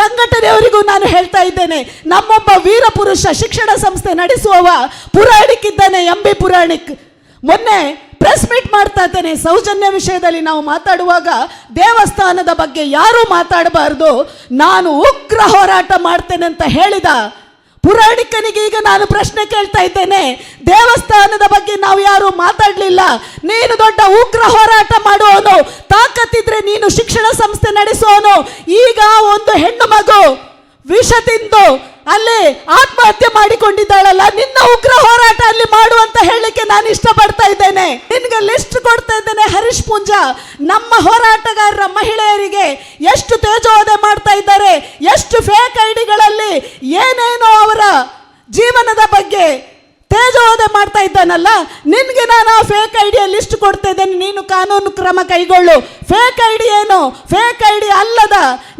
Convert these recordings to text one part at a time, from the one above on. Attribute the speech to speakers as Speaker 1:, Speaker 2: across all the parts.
Speaker 1: ಸಂಘಟನೆಯವರಿಗೂ ನಾನು ಹೇಳ್ತಾ ಇದ್ದೇನೆ, ನಮ್ಮೊಬ್ಬ ವೀರ ಪುರುಷ ಶಿಕ್ಷಣ ಸಂಸ್ಥೆ ನಡೆಸುವವ ಪುರಾಣಿಕ್ ಇದ್ದಾನೆ, ಎಂ ಬಿ ಪುರಾಣಿಕ್. ಮೊನ್ನೆ ಪ್ರೆಸ್ ಮೀಟ್ ಮಾಡ್ತಾ ಇದ್ದೇನೆ, ಸೌಜನ್ಯ ವಿಷಯದಲ್ಲಿ ನಾವು ಮಾತಾಡುವಾಗ ದೇವಸ್ಥಾನದ ಬಗ್ಗೆ ಯಾರೂ ಮಾತಾಡಬಾರ್ದು, ನಾನು ಉಗ್ರ ಹೋರಾಟ ಮಾಡ್ತೇನೆ ಅಂತ ಹೇಳಿದ ಪುರಾಣಿಕನಿಗೆ ಈಗ ನಾನು ಪ್ರಶ್ನೆ ಕೇಳ್ತಾ ಇದ್ದೇನೆ. ದೇವಸ್ಥಾನದ ಬಗ್ಗೆ ನಾವು ಯಾರು ಮಾತಾಡಲಿಲ್ಲ. ನೀನು ದೊಡ್ಡ ಉಗ್ರ ಹೋರಾಟ ಮಾಡುವವನು. ತಾಕತ್ತಿದ್ರೆ ನೀನು ಶಿಕ್ಷಣ ಸಂಸ್ಥೆ ನಡೆಸುವವನು. ಈಗ ಒಂದು ಹೆಣ್ಣು ಮಗು ವಿಷ ತಿಂದು ಅಲ್ಲಿ ಆತ್ಮಹತ್ಯೆ ಮಾಡಿಕೊಂಡಿದ್ದಾಳಲ್ಲ, ನಿನ್ನ ಉಗ್ರ ಹೋರಾಟ ಅಲ್ಲಿ ಮಾಡುವಂತ ಹೇಳಲಿಕ್ಕೆ ನಾನು ಇಷ್ಟಪಡ್ತಾ ಇದ್ದೇನೆ. ನಿನ್ಗೆ ಲಿಸ್ಟ್ ಕೊಡ್ತಾ ಇದ್ದೇನೆ ಹರೀಶ್ ಪೂಂಜಾ. ನಮ್ಮ ಹೋರಾಟಗಾರರ ಮಹಿಳೆಯರಿಗೆ ಎಷ್ಟು ತೇಜೋವಧೆ ಮಾಡ್ತಾ ಇದ್ದಾರೆ, ಎಷ್ಟು ಫೇಕ್ ಐಡಿಗಳಲ್ಲಿ ಏನೇನೋ ಅವರ ಜೀವನದ ಬಗ್ಗೆ ತೇಜೋವಧೆ ಮಾಡ್ತಾ ಇದ್ದಾನಲ್ಲ, ನಿನ್ಗೆ ನಾನು ಆ ಫೇಕ್ ಐಡಿಯ ಲಿಸ್ಟ್ ಕೊಡ್ತಾ ಇದ್ದೇನೆ, ನೀನು ಕಾನೂನು ಕ್ರಮ ಕೈಗೊಳ್ಳು. ಫೇಕ್ ಐಡಿ ಏನು? ಫೇಕ್ ಐಡಿ ಅಲ್ಲದ,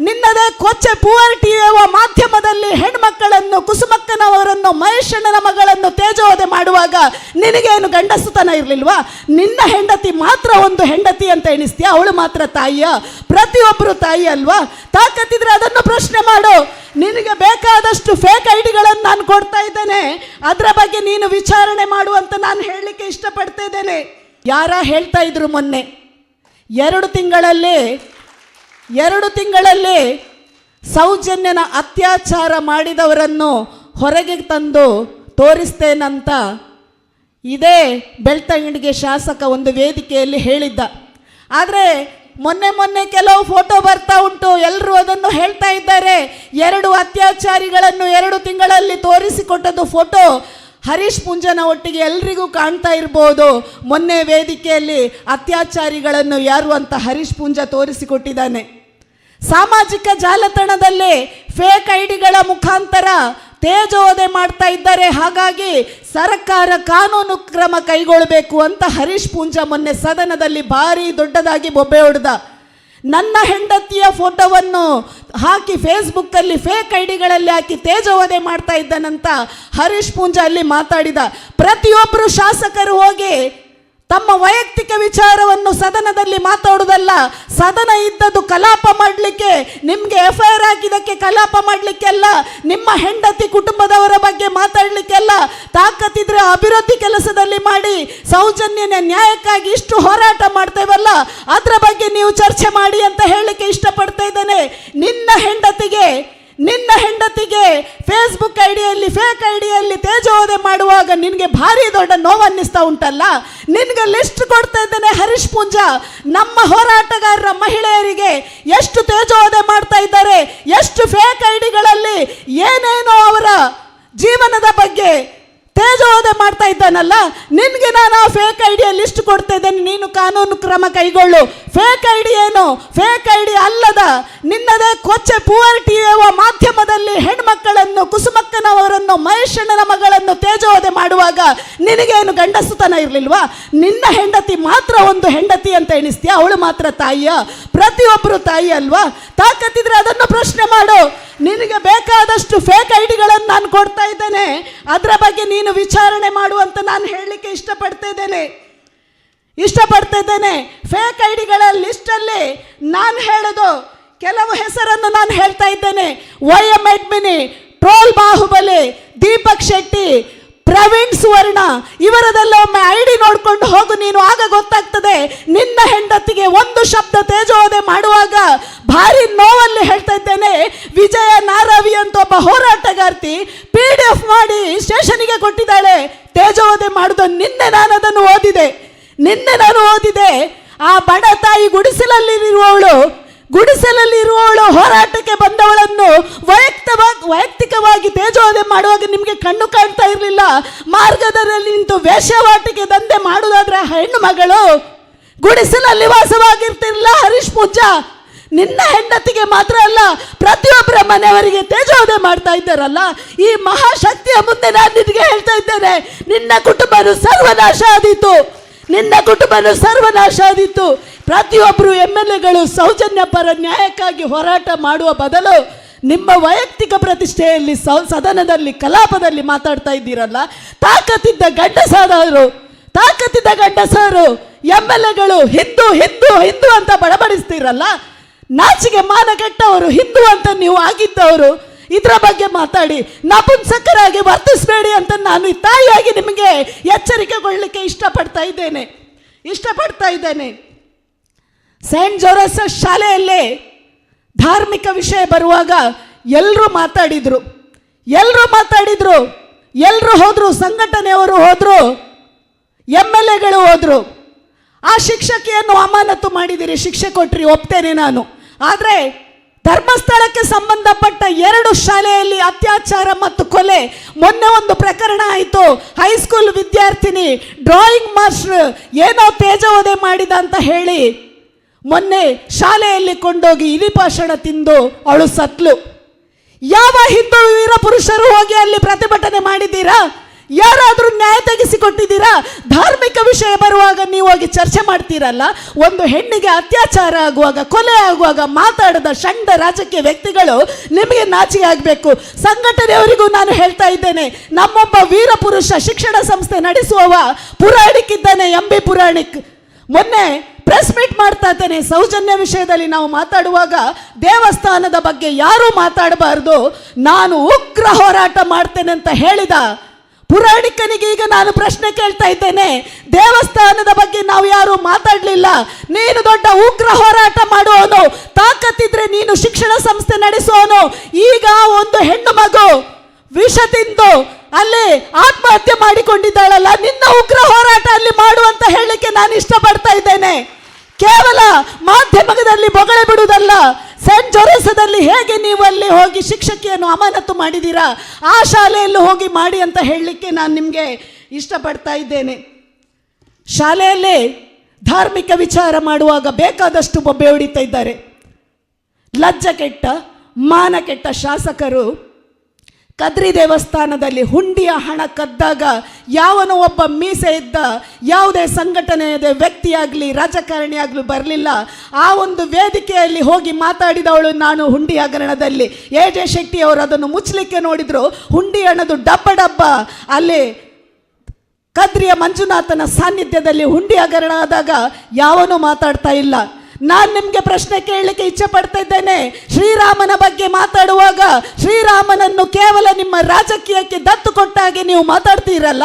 Speaker 1: ನಿನ್ನದೇ ಕೊಚ್ಚೆ ಪುವರ್ಟಿ ಮಾಧ್ಯಮದಲ್ಲಿ ಹೆಣ್ಮಕ್ಕಳನ್ನು, ಕುಸುಮಕ್ಕನವರನ್ನು, ಮಹೇಶಣ್ಣನ ಮಗಳನ್ನು ತೇಜೋದೆ ಮಾಡುವಾಗ ನಿನಗೇನು ಗಂಡಸುತನ ಇರಲಿಲ್ವಾ? ನಿನ್ನ ಹೆಂಡತಿ ಮಾತ್ರ ಒಂದು ಹೆಂಡತಿ ಅಂತ ಎಣಿಸ್ತೀಯ? ಅವಳು ಮಾತ್ರ ತಾಯಿಯ? ಪ್ರತಿಯೊಬ್ಬರು ತಾಯಿ ಅಲ್ವಾ? ತಾಕತ್ತಿದ್ರೆ ಅದನ್ನು ಪ್ರಶ್ನೆ ಮಾಡು. ನಿನಗೆ ಬೇಕಾದಷ್ಟು ಫೇಕ್ ಐಡಿಗಳನ್ನು ನಾನು ಕೊಡ್ತಾ ಇದ್ದೇನೆ. ಅದರ ಬಗ್ಗೆ ನೀನು ವಿಚಾರಣೆ ಮಾಡುವಂತ ನಾನು ಹೇಳಲಿಕ್ಕೆ ಇಷ್ಟಪಡ್ತಾ ಇದ್ದೇನೆ. ಯಾರ ಹೇಳ್ತಾ ಇದ್ರು ಮೊನ್ನೆ? ಎರಡು ತಿಂಗಳಲ್ಲಿ ಎರಡು ತಿಂಗಳಲ್ಲಿ ಸೌಜನ್ಯನ ಅತ್ಯಾಚಾರ ಮಾಡಿದವರನ್ನು ಹೊರಗೆ ತಂದು ತೋರಿಸ್ತೇನಂತ ಇದೇ ಬೆಳ್ತಂಗಡಿಗೆ ಶಾಸಕ ಒಂದು ವೇದಿಕೆಯಲ್ಲಿ ಹೇಳಿದ್ದ. ಆದರೆ ಮೊನ್ನೆ ಮೊನ್ನೆ ಕೆಲವು ಫೋಟೋ ಬರ್ತಾ ಉಂಟು. ಎಲ್ಲರೂ ಅದನ್ನು ಹೇಳ್ತಾ ಇದ್ದಾರೆ. ಎರಡು ಅತ್ಯಾಚಾರಿಗಳನ್ನು ಎರಡು ತಿಂಗಳಲ್ಲಿ ತೋರಿಸಿಕೊಟ್ಟದ್ದು ಫೋಟೋ ಹರೀಶ್ ಪುಂಜನ ಒಟ್ಟಿಗೆ ಎಲ್ರಿಗೂ ಕಾಣ್ತಾ ಇರ್ಬೋದು. ಮೊನ್ನೆ ವೇದಿಕೆಯಲ್ಲಿ ಅತ್ಯಾಚಾರಿಗಳನ್ನು ಯಾರು ಅಂತ ಹರೀಶ್ ಪುಂಜ ತೋರಿಸಿಕೊಟ್ಟಿದ್ದಾನೆ. ಸಾಮಾಜಿಕ ಜಾಲತಾಣದಲ್ಲಿ ಫೇಕ್ ಐಡಿಗಳ ಮುಖಾಂತರ ತೇಜೋವಧೆ ಮಾಡ್ತಾ ಇದ್ದಾರೆ. ಹಾಗಾಗಿ ಸರ್ಕಾರ ಕಾನೂನು ಕ್ರಮ ಕೈಗೊಳ್ಳಬೇಕು ಅಂತ ಹರೀಶ್ ಪೂಂಜಾ ಮೊನ್ನೆ ಸದನದಲ್ಲಿ ಭಾರಿ ದೊಡ್ಡದಾಗಿ ಬೊಬ್ಬೆ ಹೊಡೆದ. ನನ್ನ ಹೆಂಡತಿಯ ಫೋಟೋವನ್ನು ಹಾಕಿ ಫೇಸ್ಬುಕ್ಕಲ್ಲಿ ಫೇಕ್ ಐಡಿಗಳಲ್ಲಿ ಹಾಕಿ ತೇಜೋವಧೆ ಮಾಡ್ತಾ ಇದ್ದಾನಂತ ಹರೀಶ್ ಪೂಂಜಾ ಅಲ್ಲಿ ಮಾತಾಡಿದ. ಪ್ರತಿಯೊಬ್ಬರು ಶಾಸಕರು ಹೋಗಿ ತಮ್ಮ ವೈಯಕ್ತಿಕ ವಿಚಾರವನ್ನು ಸದನದಲ್ಲಿ ಮಾತಾಡುವುದಲ್ಲ, ಸದನ ಇದ್ದದ್ದು ಕಲಾಪ ಮಾಡಲಿಕ್ಕೆ, ನಿಮಗೆ ಎಫ್ ಐ ಆರ್ ಹಾಕಿದಕ್ಕೆ ಕಲಾಪ ಮಾಡಲಿಕ್ಕೆಲ್ಲ, ನಿಮ್ಮ ಹೆಂಡತಿ ಕುಟುಂಬದವರ ಬಗ್ಗೆ ಮಾತಾಡಲಿಕ್ಕೆಲ್ಲ ತಾಕತ್ತಿದ್ರೆ ಅಭಿವೃದ್ಧಿ ಕೆಲಸದಲ್ಲಿ ಮಾಡಿ, ಸೌಜನ್ಯನ ನ್ಯಾಯಕ್ಕಾಗಿ ಇಷ್ಟು ಹೋರಾಟ ಮಾಡ್ತೇವಲ್ಲ, ಅದರ ಬಗ್ಗೆ ನೀವು ಚರ್ಚೆ ಮಾಡಿ ಅಂತ ಹೇಳಲಿಕ್ಕೆ ಇಷ್ಟಪಡ್ತಾ ಇದ್ದೇನೆ. ನಿನ್ನ ಹೆಂಡತಿಗೆ ನಿನ್ನ ಹೆಂಡತಿಗೆ ಫೇಸ್ಬುಕ್ ಐಡಿಯಲ್ಲಿ ಫೇಕ್ ಐಡಿಯಲ್ಲಿ ತೇಜೋದೆ ಮಾಡುವಾಗ ನಿನಗೆ ಭಾರಿ ದೊಡ್ಡ ನೋವನ್ನಿಸ್ತಾ ಉಂಟಲ್ಲ? ನಿನಗೆ ಲಿಸ್ಟ್ ಕೊಡ್ತಾ ಇದ್ದೇನೆ ಹರೀಶ್ ಪೂಂಜಾ. ನಮ್ಮ ಹೋರಾಟಗಾರರ ಮಹಿಳೆಯರಿಗೆ ಎಷ್ಟು ತೇಜೋದೆ ಮಾಡ್ತಾ ಇದ್ದಾರೆ? ಎಷ್ಟು ಫೇಕ್ ಐಡಿಗಳಲ್ಲಿ ಏನೇನೋ ಅವರ ಜೀವನದ ಬಗ್ಗೆ ತೇಜೋವಧೆ ಮಾಡ್ತಾ ಇದ್ದಾನಲ್ಲ, ನಿನ್ಗೆ ನಾನು ಫೇಕ್ ಐಡಿಯ ಲಿಸ್ಟ್ ಕೊಡ್ತಾ ಇದ್ದೇನೆ, ನೀನು ಕಾನೂನು ಕ್ರಮ ಕೈಗೊಳ್ಳು. ಫೇಕ್ ಐಡಿ ಏನು? ಫೇಕ್ ಐಡಿ ಅಲ್ಲದ, ನಿನ್ನದೇ ಕೊಚ್ಚೆ ಪುವರ್ಟಿ ಮಾಧ್ಯಮದಲ್ಲಿ ಹೆಣ್ಮಕ್ಕಳನ್ನು, ಕುಸುಮಕ್ಕನವರನ್ನು, ಮಹೇಶಣ್ಣನ ಮಗಳನ್ನು ತೇಜೋದೆ ಮಾಡುವಾಗ ನಿನಗೇನು ಗಂಡಸುತನ ಇರಲಿಲ್ವಾ? ನಿನ್ನ ಹೆಂಡತಿ ಮಾತ್ರ ಒಂದು ಹೆಂಡತಿ ಅಂತ ಎಣಿಸ್ತೀಯ? ಅವಳು ಮಾತ್ರ ತಾಯಿಯ? ಪ್ರತಿಯೊಬ್ಬರು ತಾಯಿ ಅಲ್ವಾ? ತಾಕತ್ತಿದ್ರೆ ಅದನ್ನು ಪ್ರಶ್ನೆ ಮಾಡು. ನಿನಗೆ ಬೇಕಾದಷ್ಟು ಫೇಕ್ ಐಡಿಗಳನ್ನು ನಾನು ಕೊಡ್ತಾ ಇದ್ದೇನೆ. ಅದರ ಬಗ್ಗೆ ನೀನು ವಿಚಾರಣೆ ಮಾಡುವಂತ ನಾನು ಹೇಳಲಿಕ್ಕೆ ಇಷ್ಟಪಡ್ತಾ ಇದ್ದೇನೆ. ಇಷ್ಟಪಡ್ತಾ ಇದ್ದೇನೆ. ಫೇಕ್ ಐಡಿಗಳ ಲಿಸ್ಟಲ್ಲಿ ನಾನು ಹೇಳೋದು, ಕೆಲವು ಹೆಸರನ್ನು ನಾನು ಹೇಳ್ತಾ ಇದ್ದೇನೆ. Y M admin troll Baahubali Deepak Shetty Praveen Suvarna ಇವರದೆಲ್ಲ ಒಮ್ಮೆ ಐಡಿ ನೋಡಿಕೊಂಡು ಹೋಗು, ನೀನು ಆಗ ಗೊತ್ತಾಗ್ತದೆ, ನಿನ್ನ ಹೆಂಡತಿಗೆ ಒಂದು ಶಬ್ದ ತೇಜೋದೆ ಮಾಡುವಾಗ ಭಾರಿ ನೋವಲ್ಲಿ ಹೇಳ್ತಾ ಇದ್ದೇನೆ. ವಿಜಯ ನಾರಾವಿ ಅಂತ ಒಬ್ಬ ಹೋರಾಟಗಾರ್ತಿ ಪಿ ಡಿ ಎಫ್ ಮಾಡಿ ಸ್ಟೇಷನ್ಗೆ ಕೊಟ್ಟಿದ್ದಾಳೆ. ತೇಜೋವಧೆ ಮಾಡುದು ನಿನ್ನೆ ನಾನು ಅದನ್ನು ಓದಿದೆ. ನಿನ್ನೆ ನಾನು ಓದಿದೆ. ಆ ಬಡ ತಾಯಿ ಗುಡಿಸಲಲ್ಲಿರುವವಳು ಗುಡಿಸಲಲ್ಲಿ ಇರುವವಳು ಹೋರಾಟಕ್ಕೆ ಬಂದವಳನ್ನು ವೈಯಕ್ತವಾಗಿ, ವೈಯಕ್ತಿಕವಾಗಿ ತೇಜೋದೆ ಮಾಡುವಾಗ ನಿಮಗೆ ಕಣ್ಣು ಕಾಣ್ತಾ ಇರಲಿಲ್ಲ. ಮಾರ್ಗದಲ್ಲಿ ನಿಂತು ವೇಷವಾಟಿಕೆ ದಂಧೆ ಮಾಡುವುದಾದ್ರೆ ಹೆಣ್ಣು ಮಗಳು ಗುಡಿಸಲಲ್ಲಿ ವಾಸವಾಗಿರ್ತಿರಲಿಲ್ಲ ಹರೀಶ್ ಪೂಜಾ ನಿನ್ನ ಹೆಂಡತಿಗೆ ಮಾತ್ರ ಅಲ್ಲ, ಪ್ರತಿಯೊಬ್ಬರ ಮನೆಯವರಿಗೆ ತೇಜೋದೆ ಮಾಡ್ತಾ ಇದ್ದಾರಲ್ಲ, ಈ ಮಹಾಶಕ್ತಿಯ ಮುಂದೆ ನಾನು ನಿನಗೆ ಹೇಳ್ತಾ ಇದ್ದೇನೆ, ನಿನ್ನ ಕುಟುಂಬನು ಸರ್ವನಾಶ ಆದೀತು. ನಿನ್ನ ಕುಟುಂಬನು ಸರ್ವನಾಶ ಆದೀತು. ಪ್ರತಿಯೊಬ್ಬರು ಎಂ ಎಲ್ ಎಗಳು ಸೌಜನ್ಯ ಪರ ನ್ಯಾಯಕ್ಕಾಗಿ ಹೋರಾಟ ಮಾಡುವ ಬದಲು ನಿಮ್ಮ ವೈಯಕ್ತಿಕ ಪ್ರತಿಷ್ಠೆಯಲ್ಲಿ ಸದನದಲ್ಲಿ, ಕಲಾಪದಲ್ಲಿ ಮಾತಾಡ್ತಾ ಇದ್ದೀರಲ್ಲ, ತಾಕತ್ತಿದ್ದ ಗಂಡಸಾದವರು, ತಾಕತ್ತಿದ್ದ ಗಂಡಸರು ಎಂ ಎಲ್ ಎಗಳು ಹಿಂದೂ ಹಿಂದೂ ಹಿಂದೂ ಅಂತ ಬಡಬಡಿಸ್ತೀರಲ್ಲ ನಾಚಿಗೆ ಮಾನ ಕೆಟ್ಟವರು, ಹಿಂದೂ ಅಂತ ನೀವು ಆಗಿದ್ದವರು, ಇದರ ಬಗ್ಗೆ ಮಾತಾಡಿ. ನಪುಂಸಕರಾಗಿ ವರ್ತಿಸಬೇಡಿ ಅಂತ ನಾನು ತಾಯಿಯಾಗಿ ನಿಮಗೆ ಎಚ್ಚರಿಕೆಗೊಳ್ಳಲಿಕ್ಕೆ ಇಷ್ಟಪಡ್ತಾ ಇದ್ದೇನೆ. ಇಷ್ಟಪಡ್ತಾ ಇದ್ದೇನೆ. ಸೈಂಟ್ ಜೋರಸ್ ಶಾಲೆಯಲ್ಲಿ ಧಾರ್ಮಿಕ ವಿಷಯ ಬರುವಾಗ ಎಲ್ಲರೂ ಮಾತಾಡಿದರು. ಎಲ್ಲರೂ ಮಾತಾಡಿದರು. ಎಲ್ಲರೂ ಹೋದರು, ಸಂಘಟನೆಯವರು ಹೋದರು ಎಂ ಎಲ್ ಎಗಳು ಹೋದರು. ಆ ಶಿಕ್ಷಕಿಯನ್ನು ಅಮಾನತು ಮಾಡಿದಿರಿ, ಶಿಕ್ಷೆ ಕೊಟ್ರಿ, ಒಪ್ತೇನೆ ನಾನು. ಆದರೆ ಧರ್ಮಸ್ಥಳಕ್ಕೆ ಸಂಬಂಧಪಟ್ಟ ಎರಡು ಶಾಲೆಯಲ್ಲಿ ಅತ್ಯಾಚಾರ ಮತ್ತು ಕೊಲೆ. ಮೊನ್ನೆ ಒಂದು ಪ್ರಕರಣ ಆಯಿತು. ಹೈಸ್ಕೂಲ್ ವಿದ್ಯಾರ್ಥಿನಿ ಡ್ರಾಯಿಂಗ್ ಮಾಸ್ಟರ್ ಏನೋ ತೇಜವಧೆ ಮಾಡಿದ ಅಂತ ಹೇಳಿ ಮೊನ್ನೆ ಶಾಲೆಯಲ್ಲಿ ಕೊಂಡೋಗಿ ಇಲಿಪಾಷಣ ತಿಂದು ಅವಳು ಸತ್ಲು. ಯಾವ ಹಿಂದೂ ವೀರ ಪುರುಷರು ಹೋಗಿ ಅಲ್ಲಿ ಪ್ರತಿಭಟನೆ ಮಾಡಿದ್ದೀರಾ? ಯಾರಾದರೂ ನ್ಯಾಯ ತೆಗೆಸಿಕೊಟ್ಟಿದ್ದೀರಾ? ಧಾರ್ಮಿಕ ವಿಷಯ ಬರುವಾಗ ನೀವು ಹೋಗಿ ಚರ್ಚೆ ಮಾಡ್ತೀರಲ್ಲ? ಒಂದು ಹೆಣ್ಣಿಗೆ ಅತ್ಯಾಚಾರ ಆಗುವಾಗ, ಕೊಲೆ ಆಗುವಾಗ ಮಾತಾಡದ ಷಂಡ ರಾಜಕೀಯ ವ್ಯಕ್ತಿಗಳು ನಿಮಗೆ ನಾಚಿಕೆ ಆಗಬೇಕು. ಸಂಘಟನೆಯವರಿಗೂ ನಾನು ಹೇಳ್ತಾ ಇದ್ದೇನೆ, ನಮ್ಮೊಬ್ಬ ವೀರ ಪುರುಷ ಶಿಕ್ಷಣ ಸಂಸ್ಥೆ ನಡೆಸುವವ ಪುರಾಣಿಕಿದ್ದಾನೆ ಎಂ ಬಿ ಪುರಾಣಿಕ್. ಮೊನ್ನೆ ಪ್ರೆಸ್ ಮೀಟ್ ಮಾಡ್ತಾ ಇದ್ದೇನೆ, ಸೌಜನ್ಯ ವಿಷಯದಲ್ಲಿ ನಾವು ಮಾತಾಡುವಾಗ ದೇವಸ್ಥಾನದ ಬಗ್ಗೆ ಯಾರೂ ಮಾತಾಡಬಾರ್ದು. ನಾನು ಉಗ್ರ ಹೋರಾಟ ಮಾಡ್ತೇನೆ ಅಂತ ಹೇಳಿದ ಪುರಾಣಿಕನಿಗೆ ಈಗ ನಾನು ಪ್ರಶ್ನೆ ಕೇಳ್ತಾ ಇದ್ದೇನೆ. ದೇವಸ್ಥಾನದ ಬಗ್ಗೆ ನಾವು ಯಾರು ಮಾತಾಡಲಿಲ್ಲ. ನೀನು ದೊಡ್ಡ ಉಗ್ರ ಹೋರಾಟ ಮಾಡುವವನು. ತಾಕತ್ತಿದ್ರೆ ನೀನು ಶಿಕ್ಷಣ ಸಂಸ್ಥೆ ನಡೆಸುವವನು. ಈಗ ಒಂದು ಹೆಣ್ಣು ಮಗು ವಿಷ ತಿಂದು ಅಲ್ಲಿ ಆತ್ಮಹತ್ಯೆ ಮಾಡಿಕೊಂಡಿದ್ದಾಳಲ್ಲ. ನಿನ್ನ ಉಗ್ರ ಹೋರಾಟ ಅಲ್ಲಿ ಮಾಡುವಂತ ಹೇಳಲಿಕ್ಕೆ ನಾನು ಇಷ್ಟಪಡ್ತಾ ಇದ್ದೇನೆ. ಕೇವಲ ಮಾಧ್ಯಮದಲ್ಲಿ ಬೊಗಳೆ ಬಿಡುವುದಲ್ಲ. ಸೆಂಟ್ ಜೋರೆಸದಲ್ಲಿ ಹೇಗೆ ನೀವು ಅಲ್ಲಿ ಹೋಗಿ ಶಿಕ್ಷಕಿಯನ್ನು ಅಮಾನತು ಮಾಡಿದ್ದೀರಾ ಆ ಶಾಲೆಯಲ್ಲೂ ಹೋಗಿ ಮಾಡಿ ಅಂತ ಹೇಳಲಿಕ್ಕೆ ನಾನು ನಿಮಗೆ ಇಷ್ಟಪಡ್ತಾ ಇದ್ದೇನೆ. ಶಾಲೆಯಲ್ಲಿ ಧಾರ್ಮಿಕ ವಿಚಾರ ಮಾಡುವಾಗ ಬೇಕಾದಷ್ಟು ಬೊಬ್ಬೆ ಹೊಡಿತಾ ಇದ್ದಾರೆ. ಲಜ್ಜ ಕೆಟ್ಟ, ಮಾನ ಕೆಟ್ಟ ಶಾಸಕರು ಕದ್ರಿ ದೇವಸ್ಥಾನದಲ್ಲಿ ಹುಂಡಿಯ ಹಣ ಕದ್ದಾಗ ಯಾವನೋ ಒಬ್ಬ ಮೀಸೆ ಇದ್ದ ಯಾವುದೇ ಸಂಘಟನೆಯದ ವ್ಯಕ್ತಿಯಾಗಲಿ ರಾಜಕಾರಣಿ ಆಗಲಿ ಬರಲಿಲ್ಲ. ಆ ಒಂದು ವೇದಿಕೆಯಲ್ಲಿ ಹೋಗಿ ಮಾತಾಡಿದವಳು ನಾನು ಹುಂಡಿ ಹಗರಣದಲ್ಲಿ. ಎ ಜೆ ಶೆಟ್ಟಿಯವರು ಅದನ್ನು ಮುಚ್ಚಲಿಕ್ಕೆ ನೋಡಿದ್ರು. ಹುಂಡಿ ಹಣದು ಡಬ್ಬ ಡಬ್ಬ. ಅಲ್ಲಿ ಕದ್ರಿಯ ಮಂಜುನಾಥನ ಸಾನ್ನಿಧ್ಯದಲ್ಲಿ ಹುಂಡಿ ಹಗರಣ ಆದಾಗ ಯಾವನೂ ಮಾತಾಡ್ತಾ ಇಲ್ಲ. ನಾನು ನಿಮಗೆ ಪ್ರಶ್ನೆ ಕೇಳಲಿಕ್ಕೆ ಇಚ್ಛೆ ಪಡ್ತಾ ಇದ್ದೇನೆ ಶ್ರೀರಾಮನ ಬಗ್ಗೆ ಮಾತಾಡುವಾಗ ಶ್ರೀರಾಮನನ್ನು ಕೇವಲ ನಿಮ್ಮ ರಾಜಕೀಯಕ್ಕೆ ದತ್ತು ಕೊಟ್ಟಾಗೆ ನೀವು ಮಾತಾಡ್ತೀರಲ್ಲ?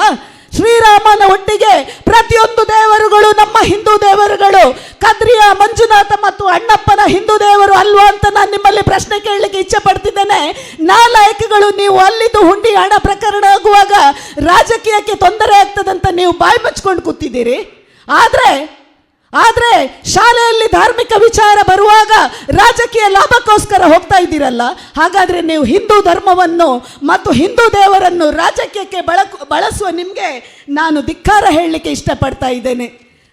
Speaker 1: ಶ್ರೀರಾಮನ ಒಟ್ಟಿಗೆ ಪ್ರತಿಯೊಂದು ದೇವರುಗಳು ನಮ್ಮ ಹಿಂದೂ ದೇವರುಗಳು, ಕದ್ರಿಯ, ಮಂಜುನಾಥ ಮತ್ತು ಅಣ್ಣಪ್ಪನ ಹಿಂದೂ ದೇವರು ಅಲ್ವಾ ಅಂತ ನಾನು ನಿಮ್ಮಲ್ಲಿ ಪ್ರಶ್ನೆ ಕೇಳಲಿಕ್ಕೆ ಇಚ್ಛೆ ಪಡ್ತಿದ್ದೇನೆ. ನಾಲಾಯಕಗಳು ನೀವು ಅಲ್ಲಿದ್ದು ಹುಂಡಿ ಹಣ ಪ್ರಕರಣ ಆಗುವಾಗ ರಾಜಕೀಯಕ್ಕೆ ತೊಂದರೆ ಆಗ್ತದಂತ ನೀವು ಬಾಯಿ ಮುಚ್ಕೊಂಡು ಕೂತಿದ್ದೀರಿ. ಆದರೆ ಆದರೆ ಶಾಲೆಯಲ್ಲಿ ಧಾರ್ಮಿಕ ವಿಚಾರ ಬರುವಾಗ ರಾಜಕೀಯ ಲಾಭಕ್ಕೋಸ್ಕರ ಹೋಗ್ತಾ ಇದ್ದೀರಲ್ಲ? ಹಾಗಾದರೆ ನೀವು ಹಿಂದೂ ಧರ್ಮವನ್ನು ಮತ್ತು ಹಿಂದೂ ದೇವರನ್ನು ರಾಜಕೀಯಕ್ಕೆ ಬಳಕು, ಬಳಸುವ ನಿಮಗೆ ನಾನು ಧಿಕ್ಕಾರ ಹೇಳಲಿಕ್ಕೆ ಇಷ್ಟಪಡ್ತಾ ಇದ್ದೇನೆ.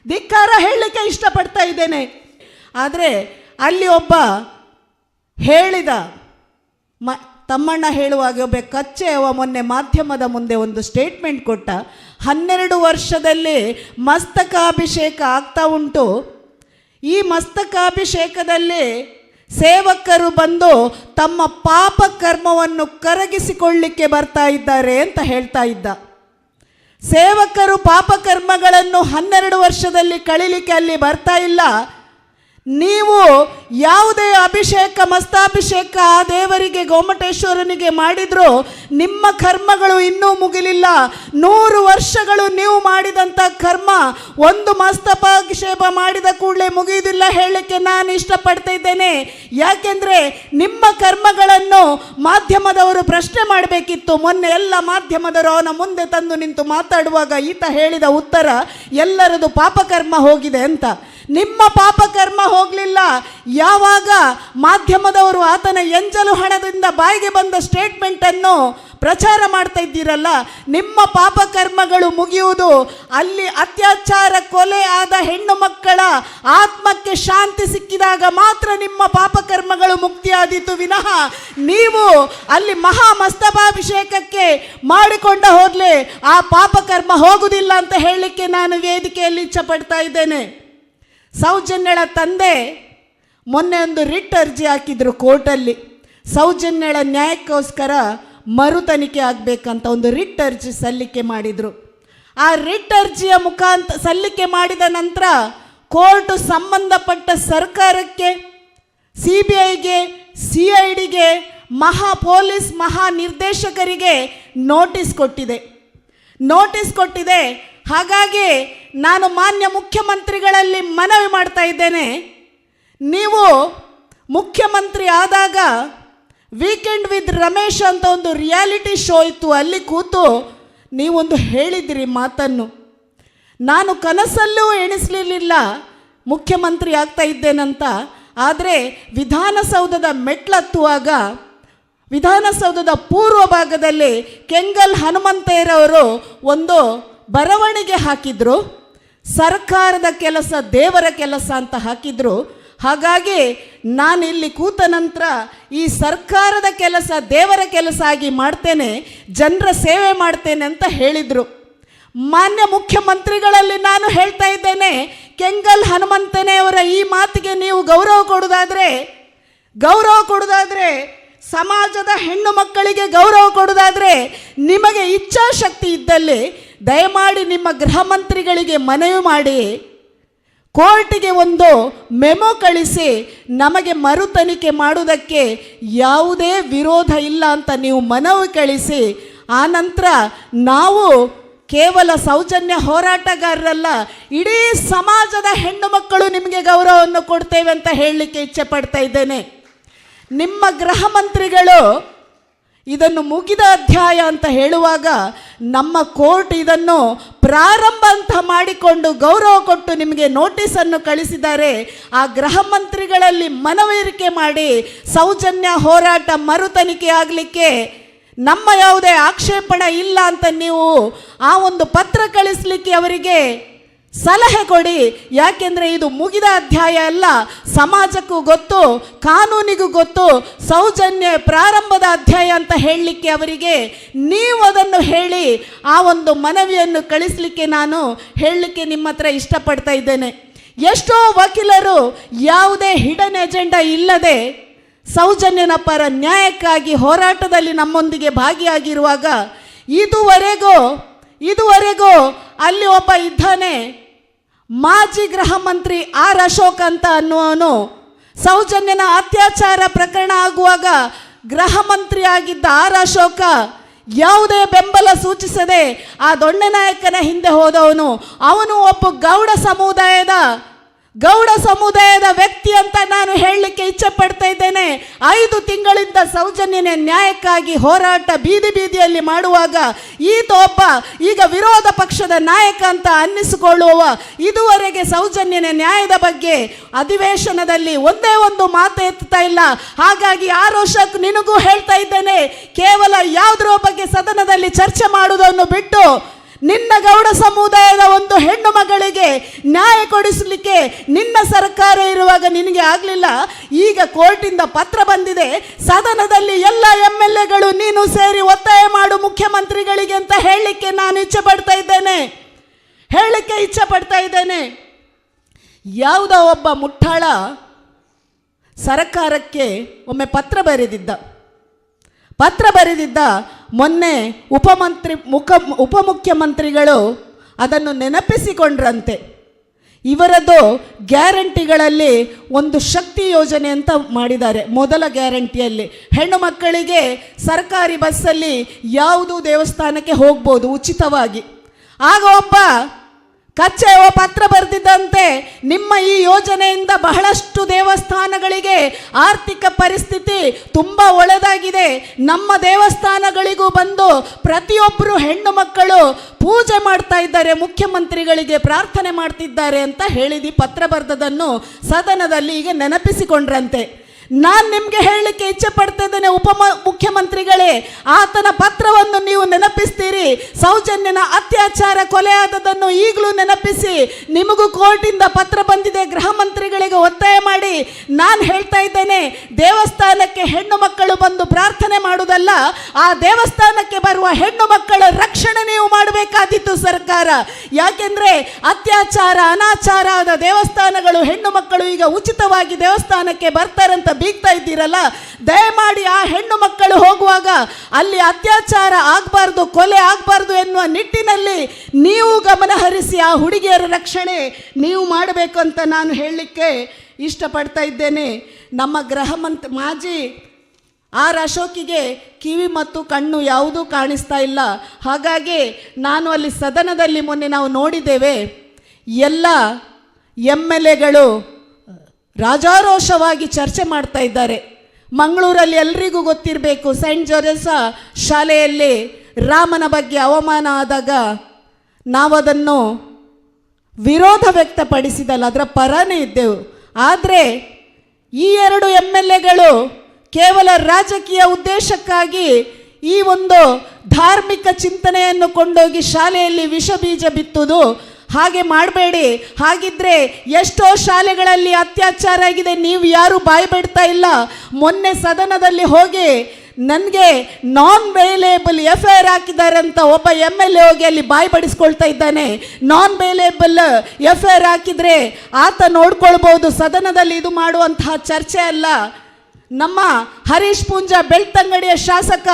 Speaker 1: ಧಿಕ್ಕಾರ ಹೇಳಲಿಕ್ಕೆ ಇಷ್ಟಪಡ್ತಾ ಇದ್ದೇನೆ. ಆದರೆ ಅಲ್ಲಿ ಒಬ್ಬ ಹೇಳಿದ ಮ, ತಮ್ಮಣ್ಣ ಹೇಳುವಾಗ ಒಬ್ಬ ಕಚ್ಚೆಯವ ಮೊನ್ನೆ ಮಾಧ್ಯಮದ ಮುಂದೆ ಒಂದು ಸ್ಟೇಟ್ಮೆಂಟ್ ಕೊಟ್ಟ. ಹನ್ನೆರಡು ವರ್ಷದಲ್ಲಿ ಮಸ್ತಕಾಭಿಷೇಕ ಆಗ್ತಾ ಉಂಟು. ಈ ಮಸ್ತಕಾಭಿಷೇಕದಲ್ಲಿ ಸೇವಕರು ಬಂದು ತಮ್ಮ ಪಾಪ ಕರ್ಮವನ್ನು ಕರಗಿಸಿಕೊಳ್ಳಿಕ್ಕೆ ಬರ್ತಾ ಇದ್ದಾರೆ ಅಂತ ಹೇಳ್ತಾ ಇದ್ದ. ಸೇವಕರು ಪಾಪಕರ್ಮಗಳನ್ನು ಹನ್ನೆರಡು ವರ್ಷದಲ್ಲಿ ಕಳಿಲಿಕ್ಕೆ ಅಲ್ಲಿ ಬರ್ತಾ ಇಲ್ಲ. ನೀವು ಯಾವುದೇ ಅಭಿಷೇಕ, ಮಸ್ತಾಭಿಷೇಕ ಆ ದೇವರಿಗೆ, ಗೋಮಟೇಶ್ವರನಿಗೆ ಮಾಡಿದ್ರು ನಿಮ್ಮ ಕರ್ಮಗಳು ಇನ್ನೂ ಮುಗಿಲಿಲ್ಲ. ನೂರು ವರ್ಷಗಳು ನೀವು ಮಾಡಿದಂಥ ಕರ್ಮ ಒಂದು ಮಸ್ತಪಾಭಿಷೇಪ ಮಾಡಿದ ಕೂಡಲೇ ಮುಗಿಯುವುದಿಲ್ಲ ಹೇಳಲಿಕ್ಕೆ ನಾನು ಇಷ್ಟಪಡ್ತಾ ಇದ್ದೇನೆ. ಯಾಕೆಂದರೆ ನಿಮ್ಮ ಕರ್ಮಗಳನ್ನು ಮಾಧ್ಯಮದವರು ಪ್ರಶ್ನೆ ಮಾಡಬೇಕಿತ್ತು. ಮೊನ್ನೆ ಎಲ್ಲ ಮಾಧ್ಯಮದವರು ಅವನ ಮುಂದೆ ತಂದು ನಿಂತು ಮಾತಾಡುವಾಗ ಈತ ಹೇಳಿದ ಉತ್ತರ, ಎಲ್ಲರದು ಪಾಪಕರ್ಮ ಹೋಗಿದೆ ಅಂತ. ನಿಮ್ಮ ಪಾಪಕರ್ಮ ಹೋಗಲಿಲ್ಲ. ಯಾವಾಗ ಮಾಧ್ಯಮದವರು ಆತನ ಎಂಜಲು ಹಣದಿಂದ ಬಾಯಿಗೆ ಬಂದ ಸ್ಟೇಟ್ಮೆಂಟನ್ನು ಪ್ರಚಾರ ಮಾಡ್ತಾ ಇದ್ದೀರಲ್ಲ, ನಿಮ್ಮ ಪಾಪಕರ್ಮಗಳು ಮುಗಿಯುವುದು ಅಲ್ಲಿ ಅತ್ಯಾಚಾರ ಕೊಲೆ ಆದ ಹೆಣ್ಣು ಮಕ್ಕಳ ಆತ್ಮಕ್ಕೆ ಶಾಂತಿ ಸಿಕ್ಕಿದಾಗ ಮಾತ್ರ ನಿಮ್ಮ ಪಾಪಕರ್ಮಗಳು ಮುಕ್ತಿಯಾದೀತು. ವಿನಃ ನೀವು ಅಲ್ಲಿ ಮಹಾ ಮಸ್ತಪಾಭಿಷೇಕಕ್ಕೆ ಮಾಡಿಕೊಂಡ ಹೋದ್ಲೆ ಆ ಪಾಪಕರ್ಮ ಹೋಗುವುದಿಲ್ಲ ಅಂತ ಹೇಳಲಿಕ್ಕೆ ನಾನು ವೇದಿಕೆಯಲ್ಲಿ ಇಚ್ಛಪಡ್ತಾ ಇದ್ದೇನೆ. ಸೌಜನ್ಯಳ ತಂದೆ ಮೊನ್ನೆ ಒಂದು ರಿಟ್ ಅರ್ಜಿ ಹಾಕಿದ್ರು ಕೋರ್ಟಲ್ಲಿ. ಸೌಜನ್ಯಳ ನ್ಯಾಯಕ್ಕೋಸ್ಕರ ಮರು ತನಿಖೆ ಆಗಬೇಕಂತ ಒಂದು ರಿಟ್ ಅರ್ಜಿ ಸಲ್ಲಿಕೆ ಮಾಡಿದರು. ಆ ರಿಟ್ ಅರ್ಜಿಯ ಮುಖಾಂತ ಸಲ್ಲಿಕೆ ಮಾಡಿದ ನಂತರ ಕೋರ್ಟ್ ಸಂಬಂಧಪಟ್ಟ ಸರ್ಕಾರಕ್ಕೆ ಸಿ ಬಿ ಐಗೆ ಸಿ ಐ ಡಿಗೆ ಮಹಾ ಪೊಲೀಸ್ ಮಹಾ ನಿರ್ದೇಶಕರಿಗೆ ನೋಟಿಸ್ ಕೊಟ್ಟಿದೆ. ನೋಟಿಸ್ ಕೊಟ್ಟಿದೆ ಹಾಗಾಗಿ ನಾನು ಮಾನ್ಯ ಮುಖ್ಯಮಂತ್ರಿಗಳಲ್ಲಿ ಮನವಿ ಮಾಡ್ತಾ ಇದ್ದೇನೆ. ನೀವು ಮುಖ್ಯಮಂತ್ರಿ ಆದಾಗ ವೀಕೆಂಡ್ ವಿತ್ ರಮೇಶ್ ಅಂತ ಒಂದು ರಿಯಾಲಿಟಿ ಶೋ ಇತ್ತು. ಅಲ್ಲಿ ಕೂತು ನೀವೊಂದು ಹೇಳಿದಿರಿ ಮಾತನ್ನು. ನಾನು ಕನಸಲ್ಲೂ ಎಣಿಸಲಿಲ್ಲ ಮುಖ್ಯಮಂತ್ರಿ ಆಗ್ತಾ ಇದ್ದೇನಂತ. ಆದರೆ ವಿಧಾನಸೌಧದ ಮೆಟ್ಲತ್ತುವಾಗ, ವಿಧಾನಸೌಧದ ಪೂರ್ವ ಭಾಗದಲ್ಲಿ ಕೆಂಗಲ್ ಹನುಮಂತಯ್ಯರವರು ಒಂದು ಬರವಣಿಗೆ ಹಾಕಿದ್ರು, ಸರ್ಕಾರದ ಕೆಲಸ, ದೇವರ ಕೆಲಸ ಅಂತ ಹಾಕಿದ್ರು. ಹಾಗಾಗಿ ನಾನು ಇಲ್ಲಿ ಕೂತ ನಂತರ ಈ ಸರ್ಕಾರದ ಕೆಲಸ, ದೇವರ ಕೆಲಸ ಆಗಿ ಮಾಡ್ತೇನೆ, ಜನರ ಸೇವೆ ಮಾಡ್ತೇನೆ ಅಂತ ಹೇಳಿದರು. ಮಾನ್ಯ ಮುಖ್ಯಮಂತ್ರಿಗಳಲ್ಲಿ ನಾನು ಹೇಳ್ತಾ ಇದ್ದೇನೆ, ಕೆಂಗಲ್ ಹನುಮಂತನೆಯವರ ಈ ಮಾತಿಗೆ ನೀವು ಗೌರವ ಕೊಡೋದಾದರೆ ಗೌರವ ಕೊಡೋದಾದರೆ, ಸಮಾಜದ ಹೆಣ್ಣು ಮಕ್ಕಳಿಗೆ ಗೌರವ ಕೊಡೋದಾದರೆ, ನಿಮಗೆ ಇಚ್ಛಾಶಕ್ತಿ ಇದ್ದಲ್ಲಿ ದಯಮಾಡಿ ನಿಮ್ಮ ಗೃಹ ಮಂತ್ರಿಗಳಿಗೆ ಮನವಿ ಮಾಡಿ, ಕೋರ್ಟಿಗೆ ಒಂದು ಮೆಮೊ ಕಳಿಸಿ ನಮಗೆ ಮರು ತನಿಖೆ ಮಾಡುವುದಕ್ಕೆ ಯಾವುದೇ ವಿರೋಧ ಇಲ್ಲ ಅಂತ ನೀವು ಮನವಿ ಕಳಿಸಿ ಆನಂತರ ನಾವು ಕೇವಲ ಸೌಜನ್ಯ ಹೋರಾಟಗಾರರಲ್ಲ, ಇಡೀ ಸಮಾಜದ ಹೆಣ್ಣು ಮಕ್ಕಳು ನಿಮಗೆ ಗೌರವವನ್ನು ಕೊಡ್ತೇವೆ ಅಂತ ಹೇಳಲಿಕ್ಕೆ ಇಚ್ಛೆ ಪಡ್ತಾ ಇದ್ದೇನೆ. ನಿಮ್ಮ ಗೃಹ ಮಂತ್ರಿಗಳು ಇದನ್ನು ಮುಗಿದ ಅಧ್ಯಾಯ ಅಂತ ಹೇಳುವಾಗ ನಮ್ಮ ಕೋರ್ಟ್ ಇದನ್ನು ಪ್ರಾರಂಭ ಅಂತ ಮಾಡಿಕೊಂಡು ಗೌರವ ಕೊಟ್ಟು ನಿಮಗೆ ನೋಟಿಸನ್ನು ಕಳಿಸಿದ್ದಾರೆ. ಆ ಗೃಹ ಮಂತ್ರಿಗಳಲ್ಲಿ ಮನವರಿಕೆ ಮಾಡಿ ಸೌಜನ್ಯ ಹೋರಾಟ ಮರು ತನಿಖೆ ಆಗಲಿಕ್ಕೆ ನಮ್ಮ ಯಾವುದೇ ಆಕ್ಷೇಪಣೆ ಇಲ್ಲ ಅಂತ ನೀವು ಆ ಒಂದು ಪತ್ರ ಕಳಿಸ್ಲಿಕ್ಕೆ ಅವರಿಗೆ ಸಲಹೆ ಕೊಡಿ. ಯಾಕೆಂದರೆ ಇದು ಮುಗಿದ ಅಧ್ಯಾಯ ಅಲ್ಲ. ಸಮಾಜಕ್ಕೂ ಗೊತ್ತು, ಕಾನೂನಿಗೂ ಗೊತ್ತು, ಸೌಜನ್ಯ ಪ್ರಾರಂಭದ ಅಧ್ಯಾಯ ಅಂತ ಹೇಳಲಿಕ್ಕೆ ಅವರಿಗೆ. ನೀವು ಅದನ್ನು ಹೇಳಿ, ಆ ಒಂದು ಮನವಿಯನ್ನು ಕಳಿಸಲಿಕ್ಕೆ ನಾನು ಹೇಳಲಿಕ್ಕೆ ನಿಮ್ಮ ಹತ್ರ ಇಷ್ಟಪಡ್ತಾ ಇದ್ದೇನೆ. ಎಷ್ಟೋ ವಕೀಲರು ಯಾವುದೇ ಹಿಡನ್ ಎಜೆಂಡಾ ಇಲ್ಲದೆ ಸೌಜನ್ಯನ ಪರ ನ್ಯಾಯಕ್ಕಾಗಿ ಹೋರಾಟದಲ್ಲಿ ನಮ್ಮೊಂದಿಗೆ ಭಾಗಿಯಾಗಿರುವಾಗ, ಇದುವರೆಗೂ ಇದುವರೆಗೂ ಅಲ್ಲಿ ಒಬ್ಬ ಇದ್ದಾನೆ. ಮಾಜಿ ಗೃಹ ಮಂತ್ರಿ ಆರ್ ಅಶೋಕ್ ಅಂತ ಅನ್ನುವನು ಸೌಜನ್ಯನ ಅತ್ಯಾಚಾರ ಪ್ರಕರಣ ಆಗುವಾಗ ಗೃಹ ಮಂತ್ರಿ ಆಗಿದ್ದ ಆರ್ ಅಶೋಕ ಯಾವುದೇ ಬೆಂಬಲ ಸೂಚಿಸದೆ ಆ ದೊಣ್ಣನಾಯಕನ ಹಿಂದೆ ಹೋದವನು. ಅವನು ಒಬ್ಬ ಗೌಡ ಸಮುದಾಯದ ಗೌಡ ಸಮುದಾಯದ ವ್ಯಕ್ತಿ ಅಂತ ನಾನು ಹೇಳಲಿಕ್ಕೆ ಇಚ್ಛೆ ಪಡ್ತಾ ಇದ್ದೇನೆ. ಐದು ತಿಂಗಳಿಂದ ಸೌಜನ್ಯನ ನ್ಯಾಯಕ್ಕಾಗಿ ಹೋರಾಟ ಬೀದಿ ಬೀದಿಯಲ್ಲಿ ಮಾಡುವಾಗ ಈತ ಒಬ್ಬ ಈಗ ವಿರೋಧ ಪಕ್ಷದ ನಾಯಕ ಅಂತ ಅನ್ನಿಸಿಕೊಳ್ಳುವ ಇದುವರೆಗೆ ಸೌಜನ್ಯನ ನ್ಯಾಯದ ಬಗ್ಗೆ ಅಧಿವೇಶನದಲ್ಲಿ ಒಂದೇ ಒಂದು ಮಾತು ಎತ್ತಾ ಇಲ್ಲ. ಹಾಗಾಗಿ ಆರೋಷಕ್ ನಿನಗೂ ಹೇಳ್ತಾ ಇದ್ದೇನೆ, ಕೇವಲ ಯಾವುದರ ಬಗ್ಗೆ ಸದನದಲ್ಲಿ ಚರ್ಚೆ ಮಾಡುವುದನ್ನು ಬಿಟ್ಟು ನಿನ್ನ ಗೌಡ ಸಮುದಾಯದ ಒಂದು ಹೆಣ್ಣು ಮಗಳಿಗೆ ನ್ಯಾಯ ಕೊಡಿಸಲಿಕ್ಕೆ ನಿನ್ನ ಸರ್ಕಾರ ಇರುವಾಗ ನಿನಗೆ ಆಗಲಿಲ್ಲ. ಈಗ ಕೋರ್ಟಿಂದ ಪತ್ರ ಬಂದಿದೆ. ಸದನದಲ್ಲಿ ಎಲ್ಲ ಎಂ ಎಲ್ ಎಗಳು ನೀನು ಸೇರಿ ಒತ್ತಾಯ ಮಾಡು ಮುಖ್ಯಮಂತ್ರಿಗಳಿಗೆ ಅಂತ ಹೇಳಲಿಕ್ಕೆ ನಾನು ಇಚ್ಛೆ ಪಡ್ತಾ ಇದ್ದೇನೆ. ಹೇಳಲಿಕ್ಕೆ ಇಚ್ಛೆ ಪಡ್ತಾ ಇದ್ದೇನೆ. ಯಾವುದೋ ಒಬ್ಬ ಮುಟ್ಟಾಳ ಸರ್ಕಾರಕ್ಕೆ ಒಮ್ಮೆ ಪತ್ರ ಬರೆದಿದ್ದ. ಪತ್ರ ಬರೆದಿದ್ದ ಮೊನ್ನೆ ಉಪಮಂತ್ರಿ, ಮುಖ, ಉಪಮುಖ್ಯಮಂತ್ರಿಗಳು ಅದನ್ನು ನೆನಪಿಸಿಕೊಂಡ್ರಂತೆ. ಇವರದು ಗ್ಯಾರಂಟಿಗಳಲ್ಲಿ ಒಂದು ಶಕ್ತಿ ಯೋಜನೆ ಅಂತ ಮಾಡಿದ್ದಾರೆ. ಮೊದಲ ಗ್ಯಾರಂಟಿಯಲ್ಲಿ. ಹೆಣ್ಣು ಮಕ್ಕಳಿಗೆ ಸರ್ಕಾರಿ ಬಸ್ಸಲ್ಲಿ ಯಾವುದೂ ದೇವಸ್ಥಾನಕ್ಕೆ ಹೋಗ್ಬೋದು ಉಚಿತವಾಗಿ. ಆಗ ಒಬ್ಬ ಕಚ್ಚೆ ಓ ಪತ್ರ ಬರೆದಿದ್ದಂತೆ ನಿಮ್ಮ ಈ ಯೋಜನೆಯಿಂದ ಬಹಳಷ್ಟು ದೇವಸ್ಥಾನಗಳಿಗೆ ಆರ್ಥಿಕ ಪರಿಸ್ಥಿತಿ ತುಂಬ ಒಳ್ಳೆದಾಗಿದೆ ನಮ್ಮ ದೇವಸ್ಥಾನಗಳಿಗೂ ಬಂದು ಪ್ರತಿಯೊಬ್ಬರು ಹೆಣ್ಣು ಮಕ್ಕಳು ಪೂಜೆ ಮಾಡ್ತಾ ಇದ್ದಾರೆ, ಮುಖ್ಯಮಂತ್ರಿಗಳಿಗೆ ಪ್ರಾರ್ಥನೆ ಮಾಡ್ತಿದ್ದಾರೆ ಅಂತ ಹೇಳಿದಿ ಪತ್ರ ಬರೆದದನ್ನು ಸದನದಲ್ಲಿ ಈಗ ನೆನಪಿಸಿಕೊಂಡ್ರಂತೆ. ನಾನು ನಿಮಗೆ ಹೇಳಲಿಕ್ಕೆ ಇಚ್ಛೆ ಪಡ್ತಾ ಇದ್ದೇನೆ ಉಪ ಮುಖ್ಯಮಂತ್ರಿಗಳೇ. ಆತನ ಪತ್ರವನ್ನು ನೀವು ನೆನಪಿಸ್ತೀರಿ. ಸೌಜನ್ಯನ ಅತ್ಯಾಚಾರ ಕೊಲೆಯಾದದನ್ನು ಈಗಲೂ ನೆನಪಿಸಿ. ನಿಮಗೂ ಕೋರ್ಟಿಂದ ಪತ್ರ ಬಂದಿದೆ, ಗೃಹ ಮಂತ್ರಿಗಳಿಗೆ ಒತ್ತಾಯ ಮಾಡಿ. ನಾನು ಹೇಳ್ತಾ ಇದ್ದೇನೆ, ದೇವಸ್ಥಾನಕ್ಕೆ ಹೆಣ್ಣು ಮಕ್ಕಳು ಬಂದು ಪ್ರಾರ್ಥನೆ ಮಾಡುವುದಲ್ಲ, ಆ ದೇವಸ್ಥಾನಕ್ಕೆ ಬರುವ ಹೆಣ್ಣು ಮಕ್ಕಳ ರಕ್ಷಣೆ ನೀವು ಮಾಡಬೇಕಾದಿತ್ತು ಸರ್ಕಾರ. ಯಾಕೆಂದ್ರೆ ಅತ್ಯಾಚಾರ, ಅನಾಚಾರ ಆದ ದೇವಸ್ಥಾನಗಳು ಹೆಣ್ಣು ಮಕ್ಕಳು ಈಗ ಉಚಿತವಾಗಿ ದೇವಸ್ಥಾನಕ್ಕೆ ಬರ್ತಾರಂತ ಬೀಗ್ತಾ ಇದ್ದೀರಲ್ಲ, ದಯಮಾಡಿ ಆ ಹೆಣ್ಣು ಮಕ್ಕಳು ಹೋಗುವಾಗ ಅಲ್ಲಿ ಅತ್ಯಾಚಾರ ಆಗಬಾರ್ದು, ಕೊಲೆ ಆಗಬಾರ್ದು ಎನ್ನುವ ನಿಟ್ಟಿನಲ್ಲಿ ನೀವು ಗಮನ ಹರಿಸಿ ಆ ಹುಡುಗಿಯರ ರಕ್ಷಣೆ ನೀವು ಮಾಡಬೇಕು ಅಂತ ನಾನು ಹೇಳಲಿಕ್ಕೆ ಇಷ್ಟಪಡ್ತಾ ಇದ್ದೇನೆ. ನಮ್ಮ ಗೃಹ ಮಂತ್, ಮಾಜಿ ಆರ್ ಅಶೋಕಿಗೆ ಕಿವಿ ಮತ್ತು ಕಣ್ಣು ಯಾವುದೂ ಕಾಣಿಸ್ತಾ ಇಲ್ಲ. ಹಾಗಾಗಿ ನಾನು ಅಲ್ಲಿ ಸದನದಲ್ಲಿ ಮೊನ್ನೆ ನಾವು ನೋಡಿದ್ದೇವೆ, ಎಲ್ಲ ಎಂ ಎಲ್ ಎಗಳು ರಾಜಾರೋಷವಾಗಿ ಚರ್ಚೆ ಮಾಡ್ತಾ ಇದ್ದಾರೆ. ಮಂಗಳೂರಲ್ಲಿ ಎಲ್ರಿಗೂ ಗೊತ್ತಿರಬೇಕು ಸೈಂಟ್ ಜೋರೆಸ ಶಾಲೆಯಲ್ಲಿ ರಾಮನ ಬಗ್ಗೆ ಅವಮಾನ ಆದಾಗ ನಾವದನ್ನು ವಿರೋಧ ವ್ಯಕ್ತಪಡಿಸಿದಲ್ಲ, ಅದರ ಪರನೇ ಇದ್ದೆವು. ಆದರೆ ಈ ಎರಡು ಎಂ ಎಲ್ ಎಗಳು ಕೇವಲ ರಾಜಕೀಯ ಉದ್ದೇಶಕ್ಕಾಗಿ ಈ ಒಂದು ಧಾರ್ಮಿಕ ಚಿಂತನೆಯನ್ನು ಕೊಂಡೋಗಿ ಶಾಲೆಯಲ್ಲಿ ವಿಷ ಬೀಜ ಬಿತ್ತುವುದು ಹಾಗೆ ಮಾಡಬೇಡಿ. ಹಾಗಿದ್ರೆ ಎಷ್ಟೋ ಶಾಲೆಗಳಲ್ಲಿ ಅತ್ಯಾಚಾರ ಆಗಿದೆ, ನೀವು ಯಾರು ಬಾಯಿ ಬಿಡ್ತಾ ಇಲ್ಲ. ಮೊನ್ನೆ ಸದನದಲ್ಲಿ ಹೋಗಿ ನನಗೆ non available F I R ಹಾಕಿದ್ದಾರೆ ಅಂತ ಒಬ್ಬ ಎಂ ಎಲ್ ಎ ಹೋಗಿ ಅಲ್ಲಿ ಬಾಯಿ ಬಡಿಸ್ಕೊಳ್ತಾ ಇದ್ದಾನೆ. Non available F I R ಹಾಕಿದ್ರೆ ಆತ ನೋಡ್ಕೊಳ್ಬೋದು, ಸದನದಲ್ಲಿ ಇದು ಮಾಡುವಂತಹ ಚರ್ಚೆ ಅಲ್ಲ. ನಮ್ಮ ಹರೀಶ್ ಪೂಂಜ ಬೆಳ್ತಂಗಡಿಯ ಶಾಸಕ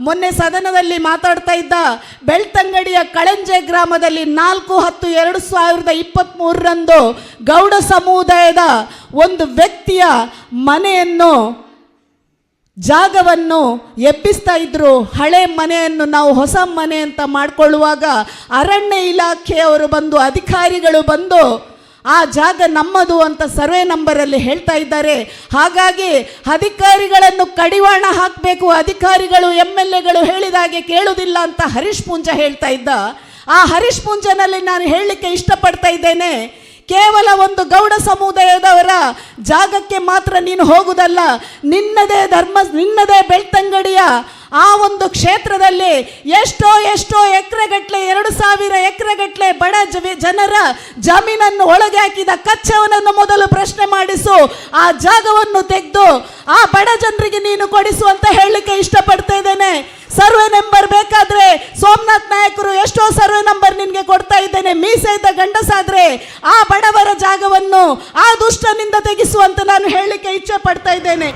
Speaker 1: ಮೊನ್ನೆ ಸದನದಲ್ಲಿ ಮಾತಾಡ್ತಾ ಇದ್ದ ಬೆಳ್ತಂಗಡಿಯ ಕಳಂಜೆ ಗ್ರಾಮದಲ್ಲಿ ನಾಲ್ಕು ಹತ್ತು ಎರಡು ಸಾವಿರದ ಇಪ್ಪತ್ತ್ಮೂರರಂದು ಗೌಡ ಸಮುದಾಯದ ಒಂದು ವ್ಯಕ್ತಿಯ ಮನೆಯನ್ನು, ಜಾಗವನ್ನು ಎಬ್ಬಿಸ್ತಾ ಇದ್ರು. ಹಳೆ ಮನೆಯನ್ನು ನಾವು ಹೊಸ ಮನೆ ಅಂತ ಮಾಡಿಕೊಳ್ಳುವಾಗ ಅರಣ್ಯ ಇಲಾಖೆಯವರು ಬಂದು, ಅಧಿಕಾರಿಗಳು ಬಂದು ಆ ಜಾಗ ನಮ್ಮದು ಅಂತ ಸರ್ವೆ ನಂಬರಲ್ಲಿ ಹೇಳ್ತಾ ಇದ್ದಾರೆ. ಹಾಗಾಗಿ ಅಧಿಕಾರಿಗಳನ್ನು ಕಡಿವಾಣ ಹಾಕಬೇಕು. ಅಧಿಕಾರಿಗಳು ಎಂ ಎಲ್ ಎಗಳು ಹೇಳಿದಾಗೆ ಕೇಳುವುದಿಲ್ಲ ಅಂತ ಹರೀಶ್ ಪೂಂಜ ಹೇಳ್ತಾ ಇದ್ದ. ಆ ಹರೀಶ್ ಪೂಂಜನಲ್ಲಿ ನಾನು ಹೇಳಲಿಕ್ಕೆ ಇಷ್ಟಪಡ್ತಾ ಇದ್ದೇನೆ. ಕೇವಲ ಒಂದು ಗೌಡ ಸಮುದಾಯದವರ ಜಾಗಕ್ಕೆ ಮಾತ್ರ ನೀನು ಹೋಗುವುದಲ್ಲ ನಿನ್ನದೇ ಧರ್ಮ, ನಿನ್ನದೇ ಬೆಳ್ತಂಗಡಿಯ ಆ ಒಂದು ಕ್ಷೇತ್ರದಲ್ಲಿ ಎಷ್ಟೋ ಎಷ್ಟೋ ಎಕರೆಗಟ್ಟಲೆ ಎರಡು ಸಾವಿರ ಎಕರೆಗಟ್ಟಲೆ ಬಡ ಜನರ ಜಮೀನನ್ನು ಒಳಗೆ ಹಾಕಿದ ಕಚ್ಚವನನ್ನು ಮೊದಲು ಪ್ರಶ್ನೆ ಮಾಡಿಸು. ಆ ಜಾಗವನ್ನು ತೆಗೆದು ಆ ಬಡ ಜನರಿಗೆ ನೀನು ಕೊಡಿಸು ಅಂತ ಹೇಳಲಿಕ್ಕೆ ಇಷ್ಟಪಡ್ತಾ ಇದ್ದೇನೆ. ಸರ್ವೆ ನಂಬರ್ ಬೇಕಾದ್ರೆ ಸೋಮನಾಥ್ ನಾಯಕರು ಎಷ್ಟೋ ಸರ್ವೆ ನಂಬರ್ ನಿನ್ಗೆ ಕೊಡ್ತಾ ಇದ್ದೇನೆ, ಮೀಸೆ ಇದ್ದ ಗಂಡಸಾದ್ರೆ ಆ ಬಡವರ ಜಾಗವನ್ನು, ಆ ದುಷ್ಟನಿಂದ ತೆಗೆಸುವಂತ ನಾನು ಹೇಳಲಿಕ್ಕೆ ಇಚ್ಛೆ ಪಡ್ತಾ ಇದ್ದೇನೆ.